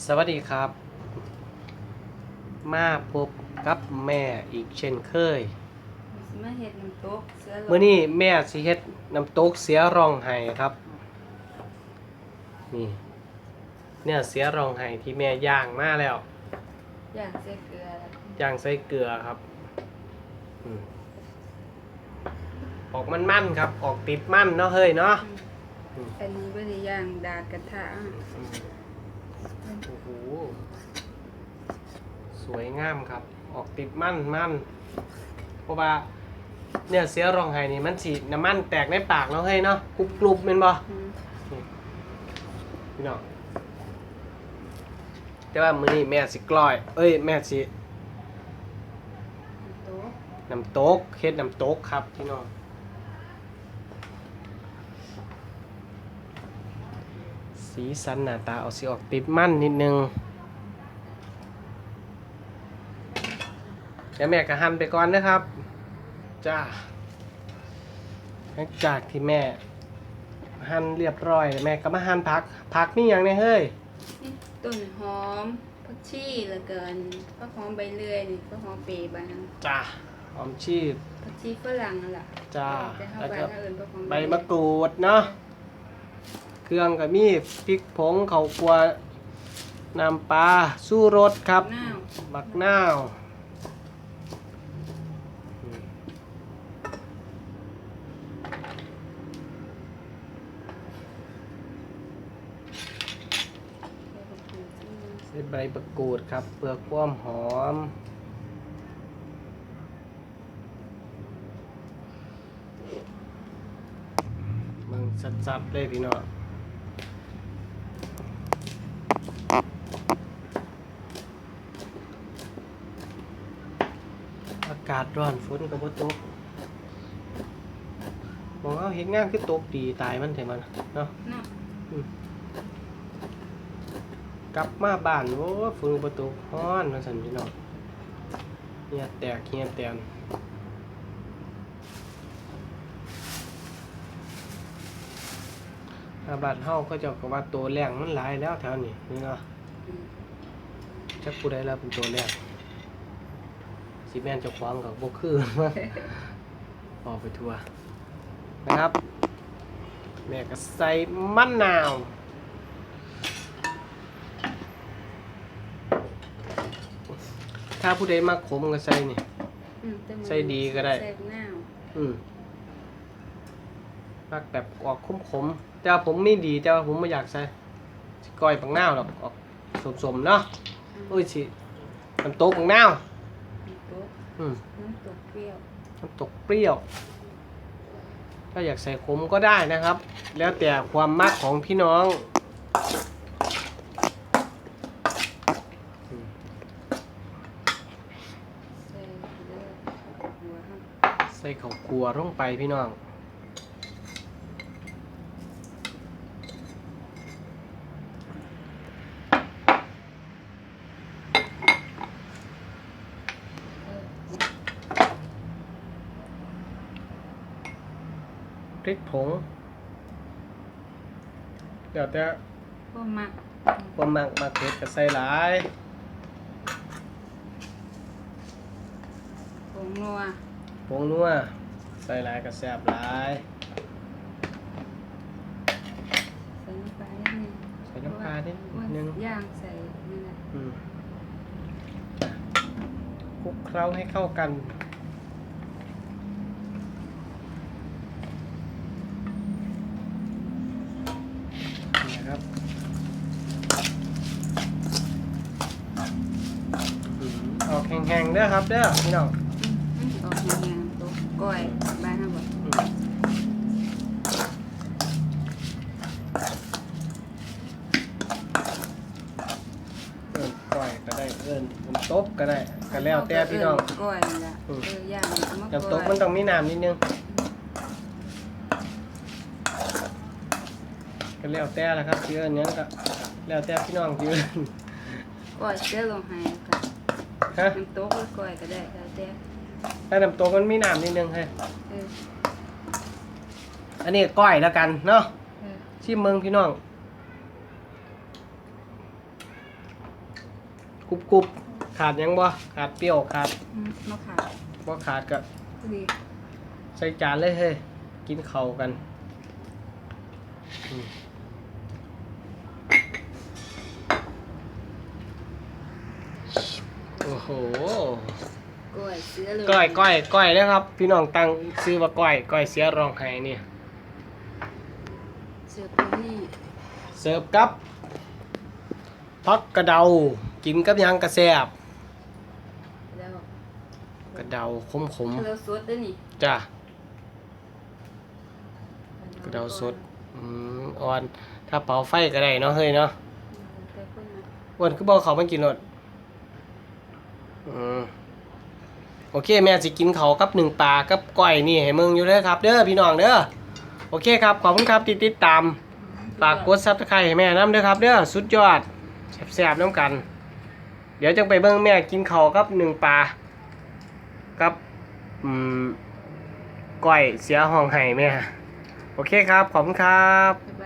สวัสดีครับ มาพบกับแม่อีกเช่นเคยสิมาเฮ็ดน้ำตกเสือโลเมื่อนี้แม่สิเฮ็ดน้ำตกเสียร่องไห้ครับ นี่ เนี่ยเสียร่องไห้ที่แม่ย่างมาแล้วย่างใส่เกลือย่างใส่เกลือครับอืมออกมันมันๆครับ ออกติดมันเนาะเฮ้ยเนาะ อันนี้บ่ได้ย่างดาดกระทะอืม โอ้โห สวยงามครับ ออกติดมันมันเพราะว่าเนี่ยเสียรองไห้นี่มันสีน้ำมันแตกในปากเนาะเฮ้ยเนาะกรุบกรุบๆเป็นบ่อืมพี่น้องแต่ว่ามื้อนี้แม่สิกล้อย เอ้ยแม่สิน้ำตกน้ำตกเฮ็ดน้ำตกครับพี่น้อง สีสันหน้าตาเอาสิออกติดมันนิดนึงเดี๋ยวแม่ก็หั่นไปก่อนนะครับจ้าหลังจากที่แม่ หั่นเรียบร้อยแม่ก็มาหั่นผักผักนี่อย่างเนี่ยเฮ้ยนี่ต้นหอมผักชีแล้วก็อันผักหอมใบเลื่อยนี่ผักหอมเปรย์บางจ้าหอมชีพผักชีฝรั่งนั่นล่ะจ้าแต่เฮาแล้วบ้าก็นเฮาเอิ้นผักหอมใบมะกรูดเนาะเค รื่อง ก็มีพริกผงข้าวคั่วน้ำปลาสู้รสครับนาวบักนาวอืมใส่ใบมะกรูดครับเพื่อความหอมมึงสัดๆเลยพี่น้องอากาศร้อนฝนก็บ่ตกมองเอาเห็นงานคือตกดีตายมันเถอะมันเนาะเนาะกลับมาบ้านโอ้ฝนบ่ตกฮ้อนว่าซั่นพี่น้องเฮียแตกเฮียแตนถ้าบ้านเฮาก็เจะก็ว่าตัวแรงมันหลายแล้วแถวนี้นี่เนาะอืมจักผู้ใดรับเป็นตัวแรก สิแม่นเจ้าของกับบ่คือ ออกไปทัวร์นะครับ แม่ก็ใส่มะนาวถ้าผู้ใดมาขมก็ใส่นี่ อืมแต่มันใส่ดีก็ได้ใส่นาวอืมมักแบบออกขมๆแต่ว่าผมไม่ดีแต่ว่าผมไม่อยากใส่สิก้อยปังนาวหรอกออกสมๆเนาะโอ้ยสิน้ำตกปังนาวน้ำตก อืมน้ำตกเปรี้ยวน้ำตกเปรี้ยว ถ้าอยากใส่ขมก็ได้นะครับ แล้วแต่ความมักของพี่น้องอืมใส่เลือดหัวครับใส่ข้าวคั่วลงไปพี่น้อง พริกผงเดี๋ยวแต่พวกมักความมักมักเผ็ดก็ใส่หลายผงนัวผงนัวใส่หลายก็แซ่บหลายใส่น้ำปลานิดนึงใส่น้ำปลานิดว่านึงย่างใส่นี่แหละอืมคลุกเคล้าให้เข้ากันนี่นะครับ อืมออกแห้งๆเด้อครับเด้อพี่น้องอืมออกแห้งๆตัวก้อยบ้านเขาบอกอืมเอิ้นก้อยก็ได้เอิ้นน้ำตกก็ได้ก็แล้วแต่พี่น้อง เก้อยนี่แหละอืมเออย่างเอามาน้ำตก้อกยมันต้องมีน้ำนิดนึงก็แล้วแต่ละครับที่เอิ้นหยังก็แล้วแต่พี่น้องที่เอิ้นก้อยเสื้อลงให้ค่ะ ฮะน้ำตกหรือก้อยก็ได้แล้วแต่ถ้าน้ำตกมันมีน้ำนิดนึงให้เอออันนี้ก้อยแล้วกันเนาะเออชิมเมืองพี่น้องกรุบกรุบขาดหยังบ่ขาดเปรี้ยวขาดอืมมะขามบ่ขาดก็พอดีใส่จานเลยเฮ้ยกินข้าวกันอืม โอ้โหกล้วยเสือเลยก้อยก้อยก้อยนะครับ พี่น้องตั้งซื้อว่าก้อยก้อยเสียรองไห้เนี่ยเสือตัวนี้เสิร์ฟกับพักกระเดา กินกับหยังกระแซบแล้วกระเดาขมขมเราสดด้วยนี่ๆจ้ะกระเดาสดอืมอ่อน ถ้าเป่าไฟก็ได้เนาะเฮ้ยเนาะแต่คนน่ะอ้วันคือบอกเขามากินรถ อืมโอเคแม่สิกินเขาวกับหนึ่งปลากับก้อยนี่ให้มึงอยู่เด้อครับ เด้อพี่น้องเด้อโอเคครับขอบคุณครับที่ติดตามฝากกดซับสไครต์ให้แม่น้ำเด้วยครับ เด้อสุดยอดแซ่บๆน้ำกัน เดี๋ยวจังไปเบิ่งแม่กินเขาวกับหนึ่งปลากับอืมก้อยเสียห้องไห้แม่โอเคครับขอบคุณครับ บ๊ายบ